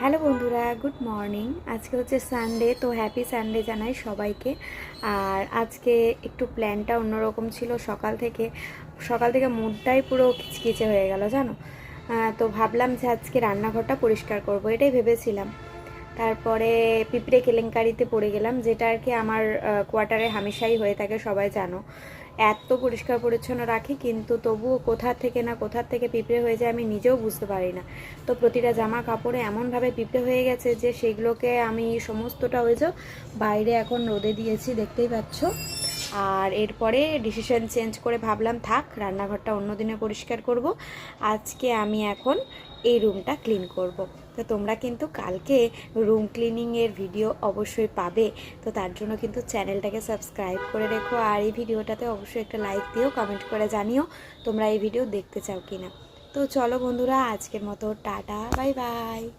Hello বন্ধুরা, good morning. আজকে হচ্ছে সানডে তো হ্যাপি সানডে জানাই সবাইকে। আর আজকে একটু প্ল্যানটা অন্যরকম ছিল সকাল থেকে। সকাল থেকে মুডটাই পুরো খিচখিচে হয়ে গেল, জানো? তো ভাবলাম যে আজকে রান্নাঘরটা পরিষ্কার করব, এটাই ভেবেছিলাম। তারপরে পিঁপড়ে কেলেঙ্কারিতে পড়ে গেলাম, যেটা আর কি আমার কোয়ার্টারে হামেশাই হয়ে থাকে, সবাই জানো। এত পরিষ্কার পরিচ্ছন্ন রাখি, কিন্তু তবুও কোথা থেকে না কোথা থেকে পিঁপড়ে হয়ে যায় আমি নিজেও বুঝতে পারি না। তো প্রতিটা জামা কাপড়ে এমনভাবে পিঁপড়ে হয়ে গেছে যে, সেগুলোকে আমি সমস্তটা ওই যে বাইরে এখন রোদে দিয়েছি, দেখতেই পাচ্ছ। আর এরপরে ডিসিশন চেঞ্জ করে ভাবলাম, থাক, রান্নাঘরটা অন্য দিনে পরিষ্কার করব। আজকে আমি এখন এই রুমটা ক্লিন করব। তো তোমরা কিন্তু কালকে রুম ক্লিনিংয়ের ভিডিও অবশ্যই পাবে। তো তার জন্য কিন্তু চ্যানেলটাকে সাবস্ক্রাইব করে রেখো। আর এই ভিডিওটাতে অবশ্যই একটা লাইক দিও কমেন্ট করে জানিও তোমরা এই ভিডিও দেখতে চাও কিনা। তো চলো বন্ধুরা, আজকের মতো টাটা বাই বাই